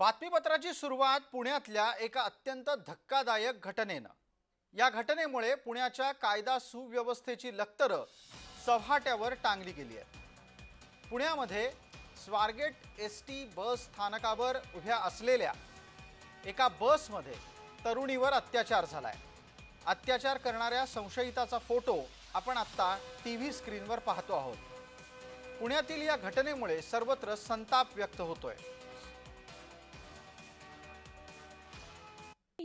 बातमीपत्राची सुरुवात पुण्यातल्या एका अत्यंत धक्कादायक घटनेनं. या घटनेमुळे पुण्याच्या कायदा सुव्यवस्थेची लक्तरं चव्हाट्यावर टांगली गेली आहेत पुण्यामध्ये स्वारगेट एस टी बस स्थानकावर उभ्या असलेल्या एका बसमध्ये तरुणीवर अत्याचार झाला आहे अत्याचार करणाऱ्या संशयिताचा फोटो आपण आत्ता टी व्ही स्क्रीनवर पाहतो आहोत. पुण्यातील या घटनेमुळे सर्वत्र संताप व्यक्त होतोय.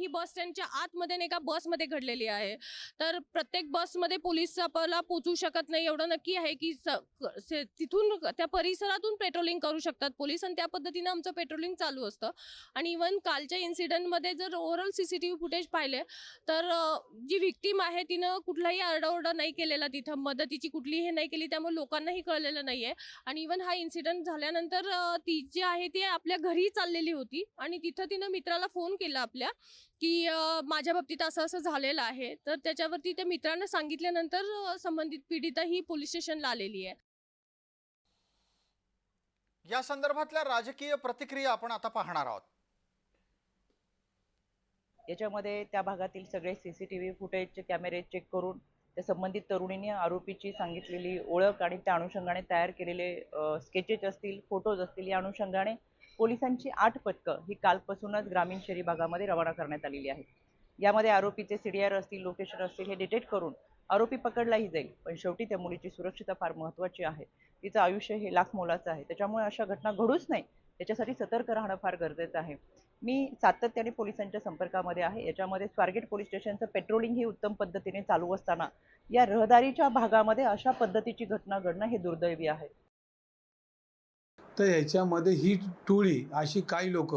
ही बस स्टँडच्या आतमध्ये नाही का बसमध्ये घडलेली आहे. तर प्रत्येक बसमध्ये पोलीस आपल्याला पोचू शकत नाही. एवढं नक्की आहे की स- क- से- तिथून त्या परिसरातून पेट्रोलिंग करू शकतात पोलीस आणि त्या पद्धतीनं आमचं पेट्रोलिंग चालू असतं. आणि इव्हन कालच्या इन्सिडेंटमध्ये जर overall C C T V footage पाहिले तर जी व्हिक्टीम आहे तिनं कुठलाही आरडाओरडा नाही केलेला तिथं. मदतीची कुठली हे नाही केली त्यामुळे लोकांनाही कळलेलं नाही आहे आणि इव्हन हा इन्सिडेंट झाल्यानंतर ती जी आहे ती आपल्या घरी चाललेली होती आणि तिथं तिनं मित्राला फोन केला आपल्या. की माझ्या बाबतीत असं असं झालेलं आहे. तर त्याच्यावरती त्या मित्रानं सांगितल्यानंतर संबंधित पीडिता ही पोलीस स्टेशनला आलेली आहे. या संदर्भातल्या राजकीय प्रतिक्रिया आपण आता पाहणार आहोत. याच्यामध्ये त्या भागातील सगळे सी सी टी व्ही फुटेजचे कॅमेरे चेक करून त्या संबंधित तरुणीने आरोपीची सांगितलेली ओळख आणि त्या अनुषंगाने तयार केलेले स्केचेस असतील फोटोज असतील या अनुषंगाने पोलिसांची आठ पथकं ही कालपासूनच ग्रामीण शहरी भागामध्ये रवाना करण्यात आलेली आहेत. यामध्ये आरोपीचे सी डी आर असतील लोकेशन असतील हे डिटेक्ट करून आरोपी पकडलाही जाईल. पण शेवटी त्या मुलीची सुरक्षितता फार महत्त्वाची आहे. तिचं आयुष्य हे लाख मोलाचं आहे. त्याच्यामुळे अशा घटना घडूच नाही. याच्यासाठी सतर्क राहणं फार गरजेचं आहे. मी सातत्याने पोलिसांच्या संपर्कामध्ये आहे. याच्यामध्ये स्वारगेट पोलीस स्टेशनचं पेट्रोलिंग ही उत्तम पद्धतीने चालू असताना या रहदारीच्या भागामध्ये अशा पद्धतीची घटना घडणं हे दुर्दैवी आहे. तर ह्याच्यामध्ये ही टोळी अशी काही लोक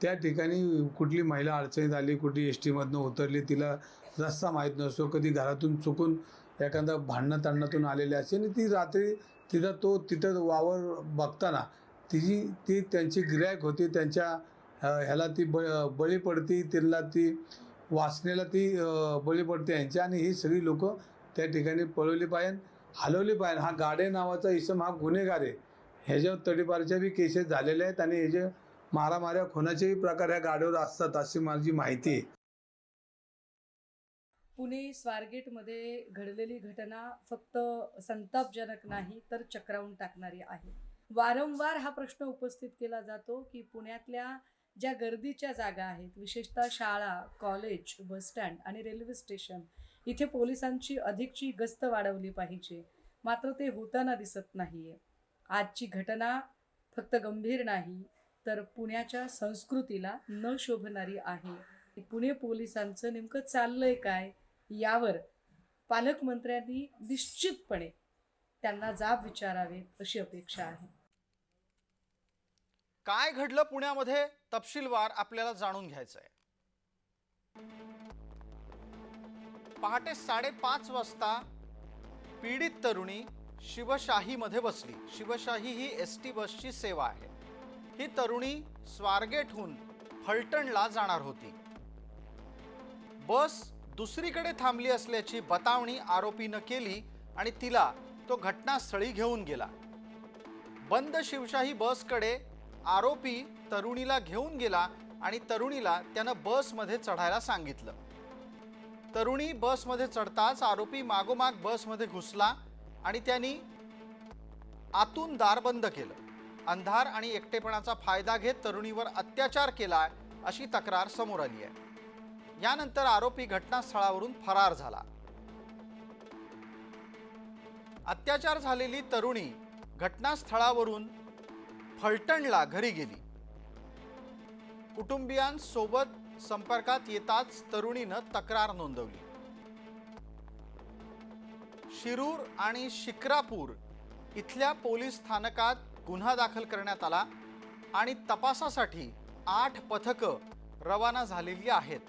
त्या ठिकाणी कुठली महिला अडचणीत आली कुठली एस टीमधनं उतरली तिला रस्ता माहीत नसतो कधी घरातून चुकून एखादा भांडणं तांडणातून आलेली असते आणि ती रात्री तिथं तो तिथं वावर बघताना तिची ती त्यांची गिरायक होती त्यांच्या ह्याला ती ब बळी पडती तिला ती वासनेला ती बळी पडते यांच्या आणि ही सगळी लोकं त्या ठिकाणी पळवली पाहिजे हलवली पाहिजे हा गाडे नावाचा इसम हा गुन्हेगार आहे. ह्याच्यावर तडीपारच्या बी केसेस झालेल्या आहेत आणि ह्याचे मारामाऱ्या खुनाचेही प्रकार ह्या गाडीवर असतात अशी माझी माहिती आहे. पुणे स्वारगेटमध्ये घडलेली घटना फक्त संतापजनक नाही तर चक्रावून टाकणारी आहे. वारंवार हा प्रश्न उपस्थित केला जातो की पुण्यातल्या ज्या गर्दीच्या जागा आहेत विशेषतः शाळा कॉलेज बसस्टँड आणि रेल्वे स्टेशन इथे पोलिसांची अधिकची गस्त वाढवली पाहिजे. मात्र ते होताना दिसत नाही आहे आजची घटना फक्त गंभीर नाही तर पुण्याच्या संस्कृतीला न शोभणारी आहे. पुणे पोलिसांचं नेमकं चाललंय काय? यावर पालकमंत्र्यांनी निश्चितपणे त्यांना जाब विचारावेत अशी अपेक्षा आहे. काय घडलं पुण्यामध्ये? तपशीलवार आपल्याला जाणून घ्यायचं आहे पहाटे साडेपाच वाजता पीडित तरुणी शिवशाहीमध्ये बसली. शिवशाही ही एस टी बसची सेवा आहे. ही तरुणी स्वारगेटहून फलटणला जाणार होती. बस दुसरीकडे थांबली असल्याची बतावणी आरोपीनं केली आणि तिला तो घटनास्थळी घेऊन गेला. बंद शिवशाही बसकडे आरोपी तरुणीला घेऊन गेला आणि तरुणीला त्यानं बसमध्ये चढायला सांगितलं. तरुणी बसमध्ये चढताच आरोपी मागोमाग बसमध्ये घुसला आणि त्यांनी आतून दार बंद केलं. अंधार आणि एकटेपणाचा फायदा घेत तरुणीवर अत्याचार केला अशी तक्रार समोर आली आहे. यानंतर आरोपी घटनास्थळावरून फरार झाला. अत्याचार झालेली तरुणी घटनास्थळावरून फलटणला घरी गेली. कुटुंबियांसोबत संपर्कात येताच तरुणीनं तक्रार नोंदवली. शिरूर आणि शिक्रापूर इथल्या पोलीस स्थानकात गुन्हा दाखल करण्यात आला आणि तपासासाठी आठ पथकं रवाना झालेली आहेत.